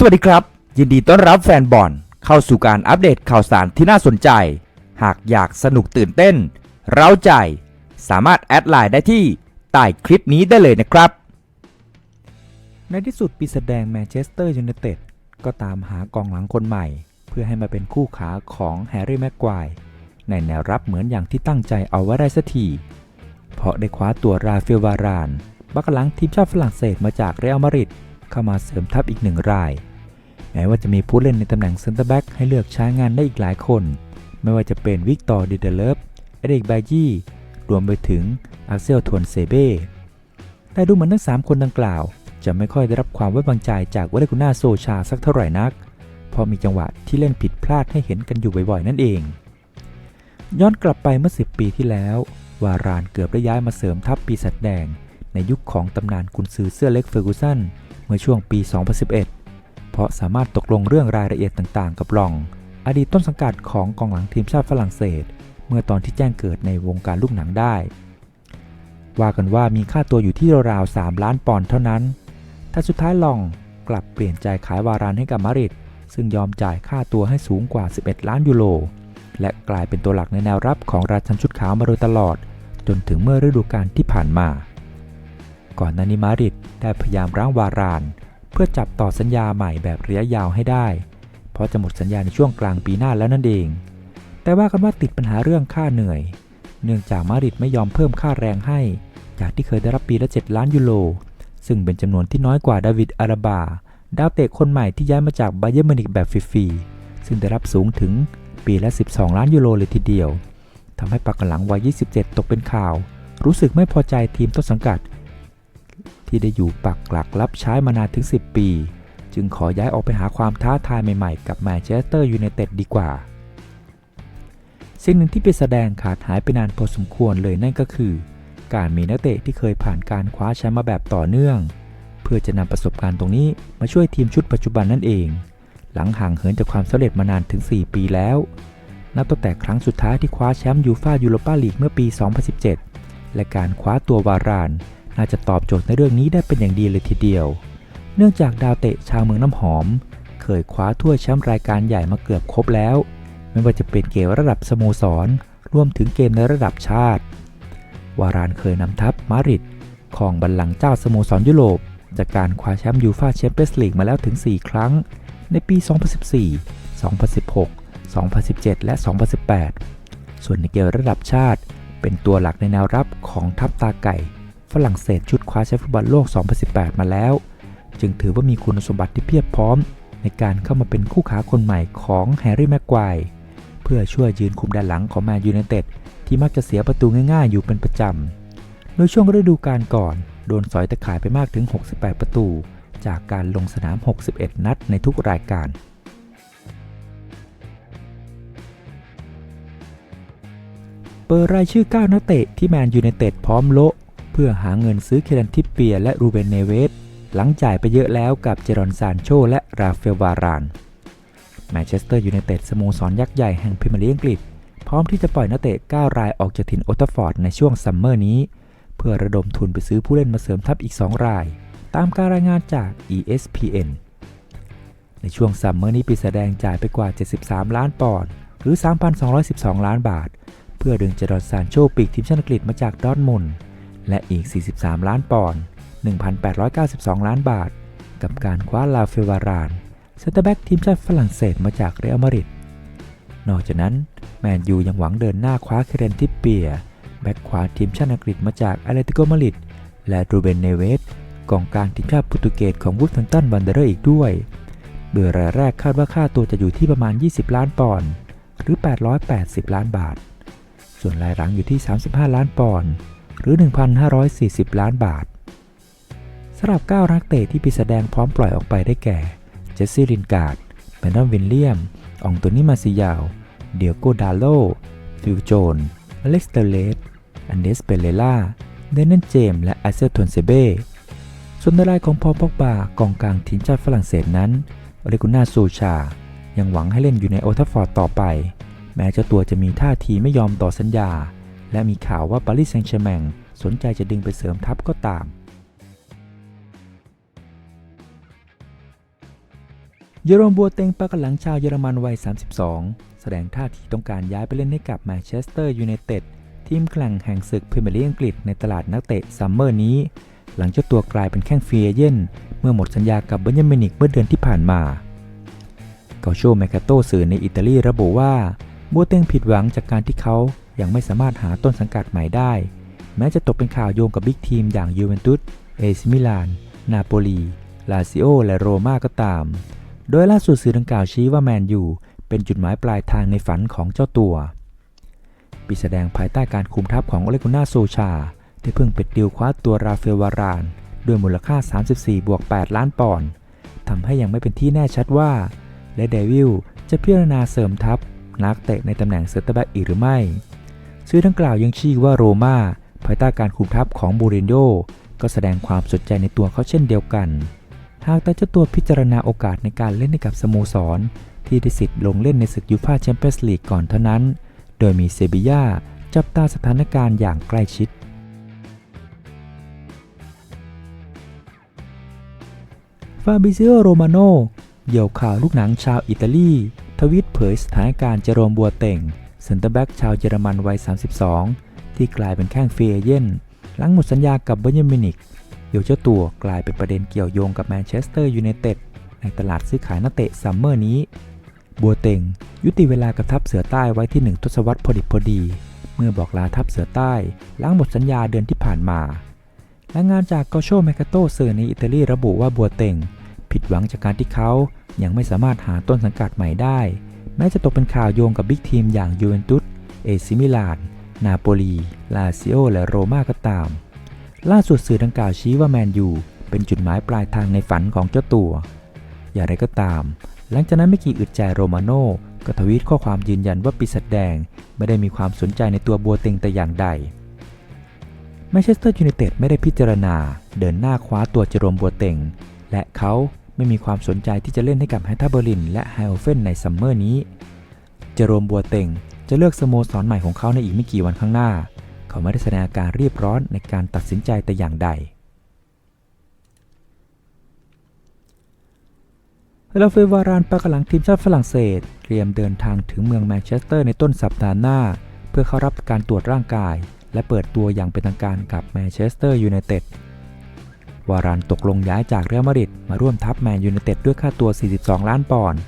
สวัสดีครับ ยินดีต้อนรับแฟนบอลเข้าสู่การอัปเดตข่าวสารที่น่าสนใจ หากอยากสนุกตื่นเต้น เร้าใจ สามารถแอดไลน์ได้ที่ใต้คลิปนี้ได้เลยนะครับ ในที่สุดปีแสดงแมนเชสเตอร์ยูไนเต็ดก็ตามหากองหลังคนใหม่ เพื่อให้มาเป็นคู่ขาของแฮร์รี่แม็กควายในแนวรับเหมือนอย่างที่ตั้งใจเอาไว้ได้สักทีเพราะได้คว้าตัวราเฟลวาราน บักหลังทีมชาติฝรั่งเศสมาจากเรอัลมาดริดเข้ามาเสริมทัพอีกหนึ่งราย แม้ว่าจะมีผู้เล่นในตำแหน่งเซนเตอร์แบ็กให้เลือกใช้งานได้อีกหลายคน ไม่ว่าจะเป็นวิกตอร์ดิเดเลฟเอริกไบยี่รวมไปถึงอาร์เซลทวนเซเบ้แต่ดูเหมือนทั้ง 3 คนดังกล่าว จะไม่ค่อยได้รับความไว้วางใจจากวเลกุน่าโซชาสักเท่าไหร่นักเพราะมีจังหวะที่เล่นผิดพลาดให้เห็นกันอยู่บ่อยๆ นั่นเอง ย้อนกลับไปเมื่อ 10 ปีที่แล้ว วารานเกือบได้ย้ายมาเสริมทัพปีศาจแดง ในยุคของตำนานกุนซือเสื้อเล็กเฟอร์กูสันเมื่อช่วงปี 2011เพ ราะสามารถตกลงเรื่องรายละเอียดต่างๆ กับลอง อดีตต้นสังกัดของกองหลังทีมชาติฝรั่งเศส เมื่อตอนที่แจ้งเกิดในวงการลูกหนังได้ ว่ากันว่ามีค่าตัวอยู่ที่ราวๆ3ล้านปอนด์เท่านั้น แต่สุดท้ายลองกลับเปลี่ยนใจขายวารานให้กับมาริดซึ่งยอมจ่ายค่าตัวให้สูงกว่า 11 ล้านยูโร และกลายเป็นตัวหลักในแนวรับของราชันชุดขาวมาโดยตลอด จนถึงเมื่อฤดูกาลที่ผ่านมา ก่อนหน้านี้มาริดได้พยายามร้างวาราน เพื่อจับต่อสัญญาใหม่แบบระยะยาวให้ได้ เพราะจะหมดสัญญาในช่วงกลางปีหน้าแล้วนั่นเอง แต่ว่ากันว่าติดปัญหาเรื่องค่าเหนื่อย เนื่องจากมาริดไม่ยอมเพิ่มค่าแรงให้ จากที่เคยได้รับปีละ 7 ล้านยูโร ซึ่งเป็นจำนวนที่น้อยกว่าดาวิดอาราบา ดาวเตะคนใหม่ที่ย้ายมาจากไบเยอร์มิวนิกแบบฟรีๆ ซึ่งได้รับสูงถึงปีละ 12 ล้านยูโรเลยทีเดียวทำให้ปักหลังวัย 27 ตกเป็นข่าว รู้สึกไม่พอใจทีมต้นสังกัด ที่ได้อยู่ปักหลักรับใช้มานานถึง 10 ปี จึงขอย้ายออกไปหาความท้าทายใหม่ๆ กับแมนเชสเตอร์ยูไนเต็ดดีกว่า สิ่งหนึ่งที่เป็นแสดงขาดหายไปนานพอสมควรเลยนั่นก็คือ การมีนักเตะที่เคยผ่านการคว้าแชมป์มาแบบต่อเนื่อง เพื่อจะนำประสบการณ์ตรงนี้มาช่วยทีมชุดปัจจุบันนั่นเอง หลังห่างเหินจากความสำเร็จมานานถึง 4 ปีแล้ว นับตั้งแต่ครั้งสุดท้ายที่คว้าแชมป์ยูฟ่ายูโรปาลีกเมื่อปี 2017 และการคว้าตัววาราน น่าจะตอบโจทย์ในเรื่องนี้ได้เป็นอย่างดีเลยทีเดียว เนื่องจากดาวเตะชาวเมืองน้ำหอม เคยคว้าถ้วยแชมป์รายการใหญ่มาเกือบครบแล้ว ไม่ว่าจะเป็นเกมระดับสโมสร รวมถึงเกมในระดับชาติ วารานเคยนำทัพมาดริดของบัลลังก์เจ้าสโมสรยุโรป จากการคว้าแชมป์ยูฟ่าแชมเปี้ยนส์ลีกมาแล้วถึง 4 ครั้ง ในปี 2014 2016 2017 และ 2018 ส่วนในเกมระดับชาติ เป็นตัวหลักในแนวรับของทัพตาไก่ ฝรั่งเศสชุดคว้าแชมป์ฟุตบอลโลก 2018 มาแล้ว จึงถือว่ามีคุณสมบัติที่เพียบพร้อม ในการเข้ามาเป็นคู่ขาคนใหม่ของแฮร์รี่แม็กควายเพื่อช่วยยืนคุมด้านหลังของแมนยูไนเต็ดที่มักจะเสียประตูง่ายๆ อยู่เป็นประจำ โดยช่วงฤดูกาลก่อน โดนสอยตะข่ายไปมากถึง 68 ประตู จากการลงสนาม 61 นัดในทุกรายการเปิดรายชื่อ 9 นักเตะที่แมนยูไนเต็ดพร้อมโละ พื่อหาเงินซื้อเคลันทิปเปียและรูเบนเนเวสหลังจ่ายไปเยอะแล้วกับเจรอนซานโชและราเฟลวารานแมนเชสเตอร์ยูไนเต็ดสโมสรยักษ์ใหญ่แห่งพรีเมียร์ลีกอังกฤษ พร้อมที่จะปล่อยนักเตะ 9 รายออกจากถิ่นโอตฟอร์ดในช่วงซัมเมอร์นี้ เพื่อระดมทุนไปซื้อผู้เล่นมาเสริมทัพอีก 2 ราย ตามการรายงานจาก ESPN ในช่วงซัมเมอร์นี้ปีแสดงจ่ายไปกว่า 73 ล้านปอนด์หรือ 3,212 ล้านบาท เพื่อดึงเจรอนซานโชปีกทีมชาติอังกฤษมาจากดอร์ทมุนด์ และอีก 43 ล้านปอนด์ 1,892 ล้านบาท กับการคว้าลาเฟวารานเซนเตอร์แบ็กทีมชาติฝรั่งเศสมาจากเรอัลมาดริด นอกจากนั้นแมนยูยังหวังเดินหน้าคว้าเคเรนทิปเปีย แบ็กขวาทีมชาติอังกฤษมาจากอาเลติโกมาดริด และรูเบนเนเวสกองกลางทีมชาติโปรตุเกสของวูดแฟมตันวันเดอร์อีกด้วย โดยรายแรกคาดว่าค่าตัวจะอยู่ที่ประมาณ 20 ล้านปอนด์ หรือ 880 ล้านบาท ส่วนรายหลังอยู่ที่ 35 ล้านปอนด์ หรือ 1,540 ล้านบาทสำหรับ 9 นักเตะที่ปีแสดงพร้อมปล่อยออกไปได้แก่ เจสซี่รินการ์ดแบนดอนวินเลียม อองโตนี่มาซิยาว เดียโกดาโล ฟิลโจน อเล็กซ์เตเลสอันเดสเปเรล่า เดนเนนเจม และอาเซลทอนเซเบ้ส่วนนรายของพอลป็อกบากองกลางทีมชาติฝรั่งเศสนั้นเรกุน่าโซชา ยังหวังให้เล่นอยู่ในโอทัฟฟอร์ดต่อไป แม้เจ้าตัวจะมีท่าทีไม่ยอมต่อสัญญา และมีข่าวว่าปารีสแซงต์แชร์แมงสนใจจะดึงไปเสริมทัพก็ตาม เยอโรมบัวเต็งปากหลังชาวเยอรมันวัย 32 แสดงท่าทีต้องการย้ายไปเล่นให้กับแมนเชสเตอร์ยูไนเต็ดทีมแข่งแห่งศึกพรีเมียร์ลีกอังกฤษในตลาดนักเตะซัมเมอร์นี้ หลังเจ้าตัวกลายเป็นแข้งฟรีเอเย่นเมื่อหมดสัญญากับเบนยามินิกเมื่อเดือนที่ผ่านมาเกาโชแมคาโตสื่อในอิตาลีระบุว่าบัวเต็งผิดหวังจากการที่เขา ยังไม่สามารถหาต้นสังกัดใหม่ได้ แม้จะตกเป็นข่าวโยงกับบิ๊กทีมอย่างยูเวนตุส เอซิมิลาน นาโปลี ลาซิโอ และโรม่าก็ตาม โดยล่าสุดสื่อดังกล่าวชี้ว่าแมนยูเป็นจุดหมายปลายทางในฝันของเจ้าตัว ปีแสดงภายใต้การคุมทัพของโอเลกุน่าโซชา ที่เพิ่งปิดดิวคว้าตัวราเฟลวาราน ด้วยมูลค่า 34บวก8ล้านปอนด์ทำให้ยังไม่เป็นที่แน่ชัดว่า และเดวิลจะพิจารณาเสริมทัพนักเตะในตำแหน่งเซนเตอร์แบ็กอีกหรือไม่ สื่อดังกล่าวยังชี้ว่าโรม่าภายใต้การคุมทัพของบูรินโญก็แสดงความสนใจในตัวเขาเช่นเดียวกัน หากแต่เจ้าตัวพิจารณาโอกาสในการเล่นให้กับสโมสร ที่ได้สิทธิ์ลงเล่นในศึกยูฟ่าแชมเปี้ยนส์ลีกก่อนเท่านั้น โดยมีเซบีย่าจับตาสถานการณ์อย่างใกล้ชิด ฟาบิเซโอโรมาโนเหยี่ยวข่าวลูกหนังชาวอิตาลี ทวิตเผยสถานการณ์เจโรมบัวเต่ง เซนเตอร์แบ็กชาวเยอรมันวัย 32 ที่กลายเป็นแข้งฟรีเอเย่นหลังหมดสัญญากับเบนยมินิกเดี๋ยวเจ้าตัวกลายเป็นประเด็นเกี่ยวโยงกับแมนเชสเตอร์ยูไนเต็ดในตลาดซื้อขายนักเตะซัมเมอร์นี้ บัวเต็ง ยุติเวลากับทัพเสือใต้ไว้ที่ 1 ทศวรรษพอดิบพอดี เมื่อบอกลาทัพเสือใต้หลังหมดสัญญาเดือนที่ผ่านมา และงานจากกอโชแมคาโตเซอร์ในอิตาลีระบุว่าบัวเต็ง ผิดหวังจากการที่เขายังไม่สามารถหาต้นสังกัดใหม่ได้ แม้จะตกเป็นข่าวโยงกับบิ๊กทีมอย่างยูเวนตุส เอซิมิลาน นาโปลี ลาซิโอ และโรม่าก็ตาม ล่าสุดสื่อดังกล่าวชี้ว่าแมนยูเป็นจุดหมายปลายทางในฝันของเจ้าตัว อย่างไรก็ตาม หลังจากนั้นไม่กี่อึดใจโรมาโน่ก็ทวีตข้อความยืนยันว่าปีศาจแดงไม่ได้มีความสนใจในตัวบัวเต็งแต่อย่างใดแมนเชสเตอร์ยูไนเต็ดไม่ได้พิจารณาเดินหน้าคว้าตัวเจโรมบัวเต็ง และเขา ไม่มีความสนใจที่จะเล่นให้กับแฮตตาเบอร์ลินและไฮโอเฟนในซัมเมอร์นี้ เจโรมบัวเต็งจะเลือกสโมสรใหม่ของเขาในอีกไม่กี่วันข้างหน้า เขาไม่ได้แสดงอาการรีบร้อนในการตัดสินใจแต่อย่างใดราเฟวารานปากหลังทีมชาติฝรั่งเศส เตรียมเดินทางถึงเมืองแมนเชสเตอร์ในต้นสัปดาห์หน้า เพื่อเข้ารับการตรวจร่างกาย และเปิดตัวอย่างเป็นทางการกับแมนเชสเตอร์ยูไนเต็ด วารานตกลงย้ายจากเรอัลมาดริดมาร่วมทัพแมนยูไนเต็ดด้วยค่าตัว 42 ล้านปอนด์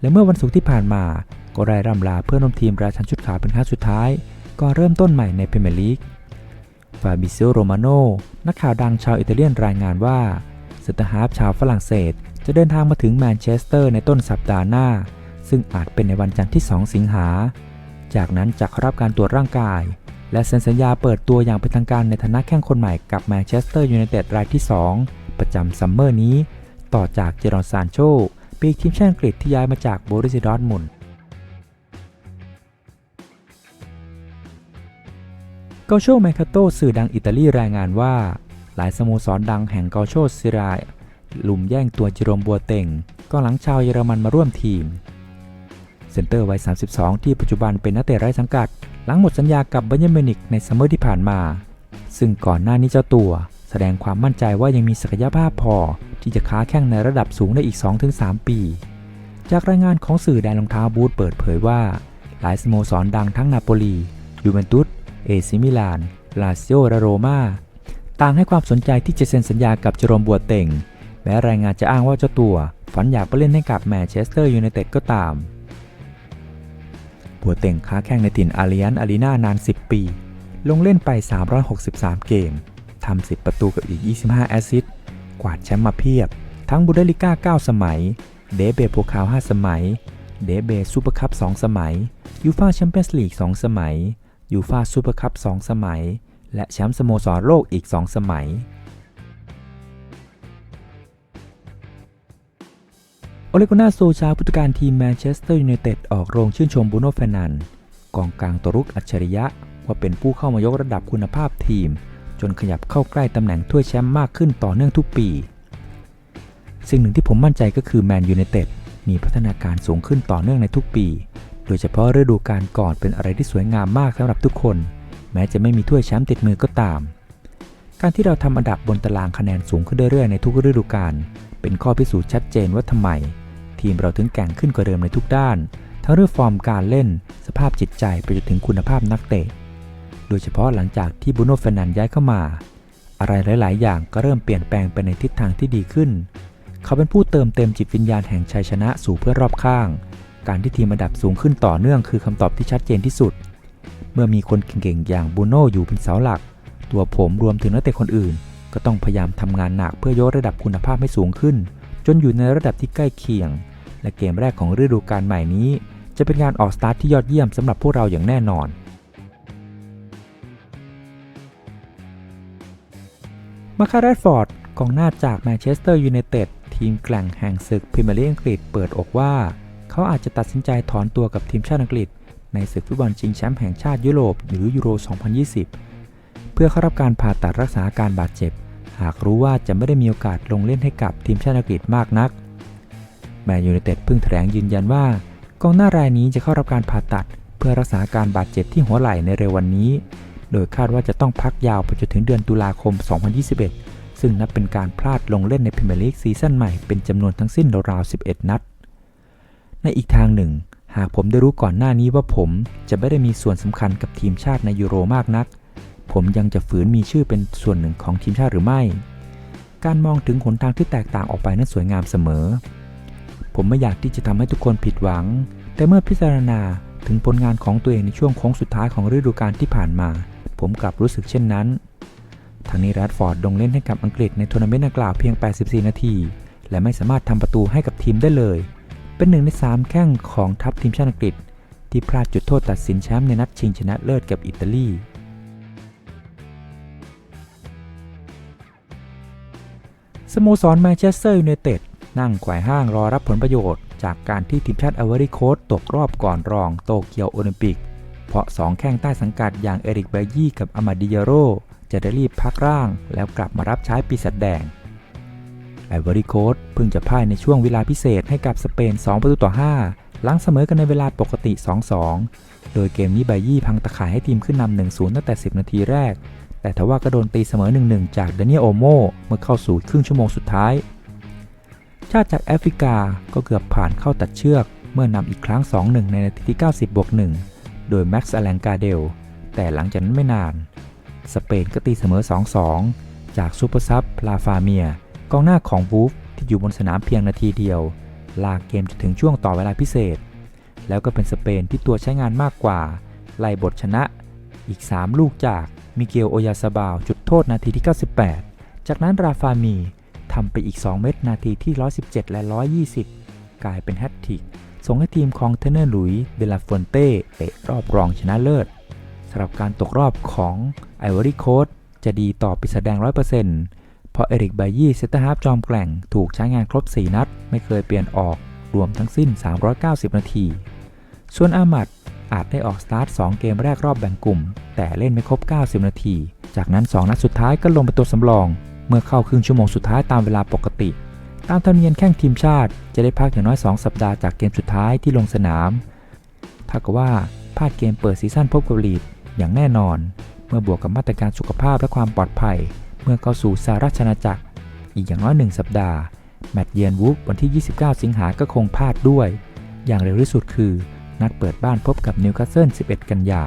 และเมื่อวันศุกร์ที่ผ่านมา ก็ได้ร่ำลาเพื่อนร่วมทีมราชันชุดขาวเป็นครั้งสุดท้ายก่อนเริ่มต้นใหม่ในพรีเมียร์ลีกฟาบิซิโอโรมาโนนักข่าวดังชาวอิตาเลียนรายงานว่าสตาร์ฮาฟชาวฝรั่งเศส จะเดินทางมาถึงแมนเชสเตอร์ในต้นสัปดาห์หน้า ซึ่งอาจเป็นในวันจันทร์ที่ 2 สิงหา จากนั้นจะเข้ารับการตรวจร่างกาย และเซ็นสัญญาเปิดตัวอย่างเป็นทางการในฐานะแข้งคนใหม่กับแมนเชสเตอร์ยูไนเต็ดรายที่ 2 ประจำซัมเมอร์นี้ ต่อจากเจรอนซานโชปีกทีมชาติอังกฤษที่ย้ายมาจากโบริสดอร์มุนกาโชแมคาโตสื่อดังอิตาลีรายงานว่า หลายสโมสรดังแห่งกาโชซิรายลุมแย่งตัวเจโรมบัวเต็งก็หลังชาวเยอรมันมาร่วมทีม เซนเตอร์วัย 32 ที่ปัจจุบันเป็นนักเตะไร้สังกัด หลังหมดสัญญากับเบนยามินิกในซัมเมอร์ที่ผ่านมา ซึ่งก่อนหน้านี้เจ้าตัว แสดงความมั่นใจว่ายังมีศักยภาพพอ ที่จะค้าแข่งในระดับสูงได้อีก 2-3 ปี จากรายงานของสื่อแดนรองเท้าบูธเปิดเผยว่า หลายสโมสรดังทั้งนาโปลียูเวนตุสเอซิมิลานลาซิโอและโรม่าต่างให้ความสนใจที่จะเซ็นสัญญากับเจโรมบัวเต็งแม้รายงานจะอ้างว่าเจ้าตัวฝันอยากไปเล่นให้กับแมนเชสเตอร์ยูไนเต็ดก็ตาม บัวเต็งค้าแข่งในถิ่นอาริยันอารีนานาน 10 ปี ลงเล่นไป 363 เกม ทำ 10 ประตูกับอีก 25 แอสซิสต์ กวาดแชมป์มาเพียบ ทั้งบูเดลิก้า 9 สมัย เดเบโพคาว 5 สมัย เดเบซูเปอร์คัพ 2 สมัย ยูฟาแชมเปี้ยนส์ลีก 2 สมัย ยูฟาซูเปอร์คัพ 2 สมัย และแชมป์สโมสรโลกอีก 2 สมัย อเลกุน่าโซชาผู้จัดการทีมแมนเชสเตอร์ยูไนเต็ดออกโรงชื่นชมบูโน่เฟนันกองกลางตัวรุกอัจฉริยะ ว่าเป็นผู้เข้ามายกระดับคุณภาพทีม จนขยับเข้าใกล้ตำแหน่งถ้วยแชมป์มากขึ้นต่อเนื่องทุกปี สิ่งหนึ่งที่ผมมั่นใจก็คือแมนยูไนเต็ดมีพัฒนาการสูงขึ้นต่อเนื่องในทุกปี โดยเฉพาะฤดูกาลก่อนเป็นอะไรที่สวยงามมากสำหรับทุกคน แม้จะไม่มีถ้วยแชมป์ติดมือก็ตาม การที่เราทำอันดับบนตารางคะแนนสูงขึ้นเรื่อยๆในทุกฤดูกาลเป็นข้อพิสูจน์ชัดเจนว่าทำไม ทีมเราถึงแก่งขึ้นกว่าเดิมในทุกด้าน ทั้งเรื่องฟอร์มการเล่น สภาพจิตใจไปจนถึงคุณภาพนักเตะ โดยเฉพาะหลังจากที่บูโน่เฟรนันย้ายเข้ามา อะไรหลาย ๆ อย่างก็เริ่มเปลี่ยนแปลงไปในทิศทางที่ดีขึ้น เขาเป็นผู้เติมเต็มจิตวิญญาณแห่งชัยชนะสู่เพื่อนรอบข้าง การที่ทีมระดับสูงขึ้นต่อเนื่องคือคำตอบที่ชัดเจนที่สุด เมื่อมีคนเก่ง ๆ อย่างบูโน่อยู่เป็นเสาหลัก ตัวผมรวมถึงนักเตะคนอื่น ก็ต้องพยายามทำงานหนักเพื่อยกระดับคุณภาพให้สูงขึ้น จนอยู่ในระดับที่ใกล้เคียง และเกมแรกของฤดูกาลใหม่นี้ จะเป็นการออกสตาร์ทที่ยอดเยี่ยมสำหรับพวกเราอย่างแน่นอน มาคาร์แรดฟอร์ดกองหน้าจากแมนเชสเตอร์ยูไนเต็ดทีมแกล่งแห่งศึกพรีเมียร์ลีกอังกฤษเปิดอกว่า เขาอาจจะตัดสินใจถอนตัวกับทีมชาติอังกฤษ ในศึกฟุตบอลชิงแชมป์แห่งชาติยุโรป หรือยูโร 2020 เพื่อเข้ารับการผ่าตัดรักษาอาการบาดเจ็บ หากรู้ว่าจะไม่ได้มีโอกาสลงเล่นให้กับทีมชาติอังกฤษมากนัก แมนยูไนเต็ดเพิ่งแถลงยืนยันว่ากองหน้ารายนี้จะเข้ารับการผ่าตัด เพื่อรักษาอาการบาดเจ็บที่หัวไหล่ในเร็ววันนี้ โดยคาดว่าจะต้องพักยาวไปจนถึงเดือนตุลาคม 2021 ซึ่งนับเป็นการพลาดลงเล่นในพรีเมียร์ลีกซีซั่นใหม่เป็นจำนวนทั้งสิ้นราวๆ11 นัด ในอีกทางหนึ่ง หากผมได้รู้ก่อนหน้านี้ว่าผมจะไม่ได้มีส่วนสำคัญกับทีมชาติในยูโรมากนัก ผมยังจะฝืนมีชื่อเป็นส่วนหนึ่งของทีมชาติหรือไม่ การมองถึงหนทางที่แตกต่างออกไปนั้นสวยงามเสมอ ผมไม่อยากที่จะทำให้ทุกคนผิดหวัง แต่เมื่อพิจารณาถึงผลงานของตัวเองในช่วงโค้งสุดท้ายของฤดูกาลที่ผ่านมา ผมกลับรู้สึกเช่นนั้นทางนี้แรดฟอร์ดลงเล่นให้กับอังกฤษในทัวร์นาเมนต์ดังกล่าวเพียง 84 นาที และไม่สามารถทำประตูให้กับทีมได้เลย เป็นหนึ่งใน 3 แข้งของทัพทีมชาติอังกฤษ ที่พลาดจุดโทษตัดสินแชมป์ในนัดชิงชนะเลิศกับอิตาลี สโมสรแมนเชสเตอร์ยูไนเต็ดนั่งไขว่ห้างรอรับผลประโยชน์ จากการที่ทีมชาติอเวอริโคสตกรอบก่อนรองโตเกียวโอลิมปิก เพราะ 2 แข้งใต้สังกัดอย่างเอริกเบยี่กับอามาดิยาโรจะได้รีบพักร่าง แล้วกลับมารับใช้ปีศาจแดงไอวอริโคสเพิ่งจะพ่ายในช่วงเวลาพิเศษให้กับสเปน 2 ประตูต่อ 5 หลังเสมอกันในเวลาปกติ 2-2 โดยเกมนี้ไบยี่พังตะข่ายให้ทีมขึ้นนำ1-0 ตั้งแต่ 10 นาทีแรก แต่ทว่าก็โดนตีเสมอ 1-1 จากเดนิเอลโอโมเมื่อเข้าสู่ครึ่งชั่วโมงสุดท้าย ชาติจากแอฟริกาก็เกือบผ่านเข้าตัดเชือก เมื่อนำอีกครั้ง 2-1 ในนาทีที่ 90บวก1โดยแม็กซ์อแลงกาเดล แต่หลังจากนั้นไม่นาน สเปนก็ตีเสมอ 2-2 จากซูเปอร์ซับลาฟาเมียกองหน้าของวูฟที่อยู่บนสนามเพียงนาทีเดียว ลากเกมจนถึงช่วงต่อเวลาพิเศษ แล้วก็เป็นสเปนที่ตัวใช้งานมากกว่า ไล่บทชนะอีก 3 ลูกจาก มิเกลโอยาซาบาวจุดโทษนาทีที่ 98 จากนั้นราฟามีทำไปอีก 2 เม็ดนาทีที่ 117 และ 120 กลายเป็นแฮตทริกส่งให้ทีมของเทเนอร์ลุยส์เดลาฟอนเต้เตะรอบรองชนะเลิศสำหรับการตกรอบของไอวอรี่โคสจะดีต่อปีศาจแดง 100%เพราะเอริกไบยี่เซตฮาร์ฟจอมแกล่งถูกใช้งานครบ 4 นัด ไม่เคยเปลี่ยนออกรวมทั้งสิ้น 390 นาที ส่วนอามัด อาจได้ออกสตาร์ท 2 เกมแรกรอบแบ่งกลุ่ม แต่เล่นไม่ครบ 90 นาที จากนั้น 2 นัดสุดท้ายก็ลงเป็นตัวสำรอง เมื่อเข้าครึ่งชั่วโมงสุดท้ายตามเวลาปกติ ตามธรรมเนียมแข่งทีมชาติ จะได้พักอย่างน้อย 2 สัปดาห์จากเกมสุดท้ายที่ลงสนามถ้ากับว่าพลาดเกมเปิดซีซั่นพบกับลีดอย่างแน่นอน เมื่อบวกกับมาตรการสุขภาพและความปลอดภัย เมื่อเข้าสู่สหราชอาณาจักร อีกอย่างน้อย 1 สัปดาห์ แมตช์เยือนวูฟวันที่ 29 สิงหาก็คงพลาดด้วย อย่างเร็วที่สุดคือ นัดเปิดบ้านพบกับนิวคาสเซิล11 กันยา